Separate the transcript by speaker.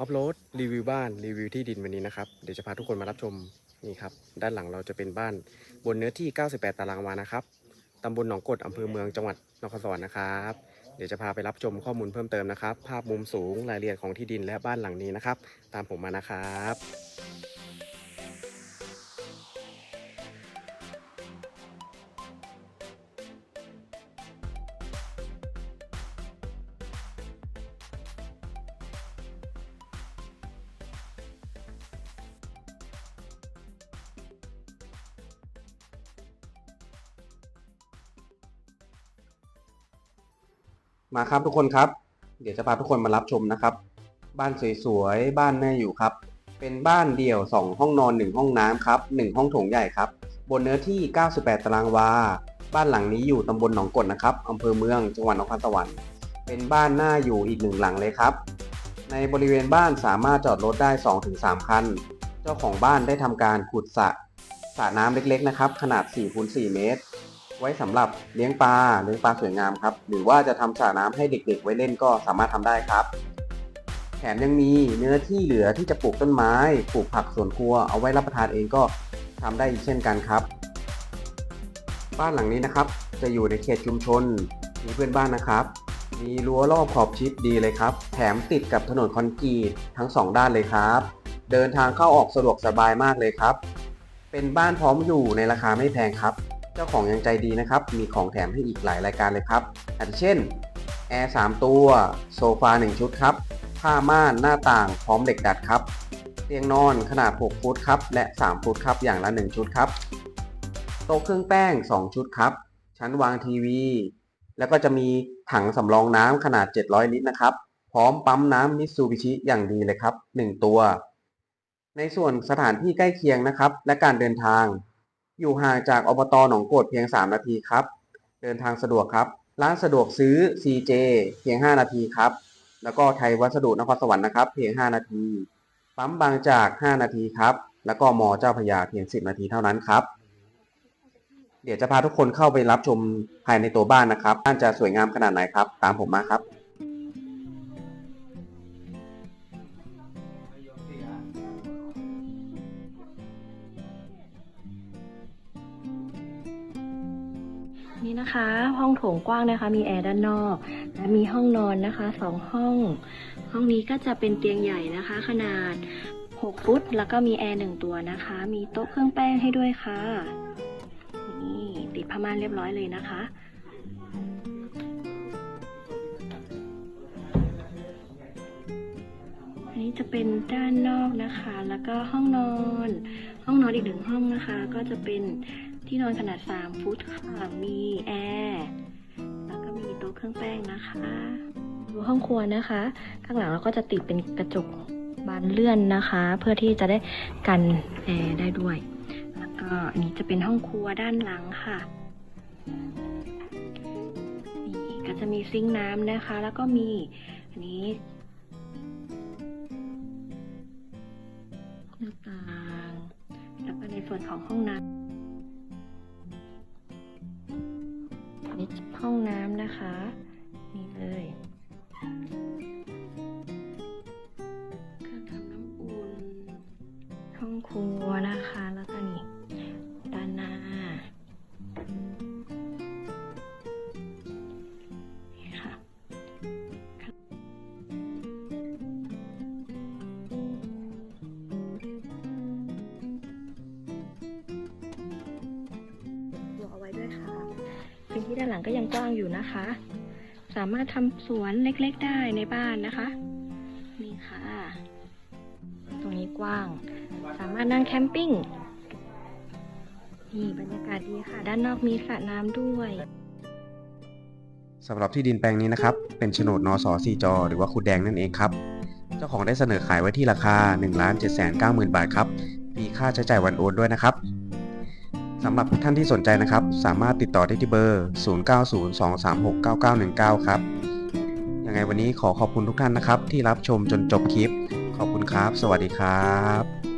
Speaker 1: ออฟโรดรีวิวบ้านรีวิวที่ดินวันนี้นะครับ เดี๋ยวจะพาทุกคนมารับชมนี่ครับ ด้านหลังเราจะเป็นบ้านบนเนื้อที่ 98 ตารางวานะครับตำบลหนองกดอำเภอเมืองจังหวัดนครสวรรค์นะครับ เดี๋ยวจะพาไปรับชมข้อมูลเพิ่มเติมนะครับ ภาพมุมสูงรายละเอียดของที่ดินและบ้านหลังนี้นะครับ ตามผมมานะครับ มาครับทุกคนครับ เดี๋ยวจะพาทุกคนมารับชมนะครับ บ้านสวยๆ บ้านแม่อยู่ครับ เป็นบ้านเดี่ยว 2 ห้องนอน 1 ห้องน้ำครับ 1 ห้องโถงใหญ่ครับ บนเนื้อที่ 98 ตารางวา บ้านหลังนี้อยู่ตำบลหนองกดนะครับอำเภอเมืองจังหวัดนครสวรรค์ เป็นบ้านหน้าอยู่อีกหนึ่งหลังเลยครับ ในบริเวณบ้านสามารถจอดรถได้ 2-3 คัน เจ้าของบ้านได้ทำการขุดสระสระน้ำเล็กๆนะครับ ขนาด4คูณ4เมตร ไว้สำหรับเลี้ยงปลาเลี้ยงปลาสวยงามครับ หรือว่าจะทำสระน้ำให้เด็กๆ ไว้เล่นก็สามารถทำได้ครับ แถมยังมีเนื้อที่เหลือที่จะปลูกต้นไม้ ปลูกผักสวนครัวเอาไว้รับประทานเองก็ทำได้อีกเช่นกันครับ บ้านหลังนี้นะครับ จะอยู่ในเขตชุมชน มีเพื่อนบ้านนะครับ มีรั้วรอบขอบชิดดีเลยครับ แถมติดกับถนนคอนกรีตทั้งสองด้านเลยครับ เดินทางเข้าออกสะดวกสบายมากเลยครับ เป็นบ้านพร้อมอยู่ในราคาไม่แพงครับ จ้าของยังใจดีนะครับ มีของแถมให้อีกหลายรายการเลยครับอาทิเช่นแอร์3ตัว โซฟา 1 ชุดครับ ผ้าม่านหน้าต่างพร้อมเหล็กดัดครับ เตียงนอนขนาด 6 ฟุตครับ และ 3 ฟุตครับ อย่างละ 1 ชุดครับ โต๊ะเครื่องแป้ง 2 ชุดครับ ชั้นวางทีวี แล้วก็จะมีถังสำรองน้ำขนาด 700 ลิตรนะครับ พร้อมปั๊มน้ำมิตซูบิชิอย่างดีเลยครับ 1 ตัว ในส่วนสถานที่ใกล้เคียงนะครับ และการเดินทาง อยู่ห่างจากอบตหนองโกดเพียง 3 นาทีครับ เดินทางสะดวกครับ ร้านสะดวกซื้อ CJ เพียง 5 นาทีครับ แล้วก็ไทยวัสดุนครสวรรค์นะครับ เพียง 5 นาที ปั๊มบางจาก 5 นาทีครับ แล้วก็มอเจ้าพยาเพียง 10 นาทีเท่านั้นครับ เดี๋ยวจะพาทุกคนเข้าไปรับชมภายในตัวบ้านนะครับ บ้านจะสวยงามขนาดไหนครับ ตามผมมาครับ
Speaker 2: นี่นะคะ ห้องโถงกว้างนะคะ มีแอร์ด้านนอก และมีห้องนอนนะคะสองห้อง ห้องนี้ก็จะเป็นเตียงใหญ่นะคะ ขนาด 6 ฟุต แล้วก็มีแอร์หนึ่งตัวนะคะ มีโต๊ะเครื่องแป้งให้ด้วยค่ะ นี่ติดผ้าม่านเรียบร้อยเลยนะคะอันนี้จะเป็นด้านนอกนะคะ แล้วก็ห้องนอน ห้องนอนอีกหนึ่งห้องนะคะ ก็จะเป็น ที่นอนขนาด 3 ฟุตค่ะมีแอร์แล้วก็มีโต๊ะเครื่องแป้งนะคะดูห้องครัวนะคะ ข้างหลังเราก็จะติดเป็นกระจกบานเลื่อนนะคะ เพื่อที่จะได้กันแอร์ได้ด้วย แล้วก็อันนี้จะเป็นห้องครัวด้านหลังค่ะนี่ก็จะมีซิงค์น้ำนะคะ แล้วก็มีอันนี้หน้าต่างแล้วก็ในส่วนของห้องน้ำ นี้ห้องน้ำนะคะ นี่เลยเครื่องทำน้ำอุ่นห้องครัวนะคะ แล้วก็นี่ด้าน พื้นที่ด้านหลังก็ยังกว้างอยู่นะคะ สามารถทำสวนเล็กๆได้ในบ้านนะคะ นี่ค่ะ ตรงนี้กว้าง สามารถนั่งแคมปิ้ง นี่บรรยากาศดีค่ะ ด้านนอกมีสระน้ำด้วย
Speaker 1: สำหรับที่ดินแปลงนี้นะครับ เป็นโฉนดนสซีจอหรือว่าคุณแดงนั่นเองครับ เจ้าของได้เสนอขายไว้ที่ราคา 1 7 9 0 0 0 0 บาทครับ มีค่าใช้จ่ายวันโอนด้วยนะครับ สำหรับท่านที่สนใจนะครับ สามารถติดต่อได้ที่เบอร์ 0902369919 ครับ ยังไงวันนี้ขอขอบคุณทุกท่านนะครับ ที่รับชมจนจบคลิป ขอบคุณครับ สวัสดีครับ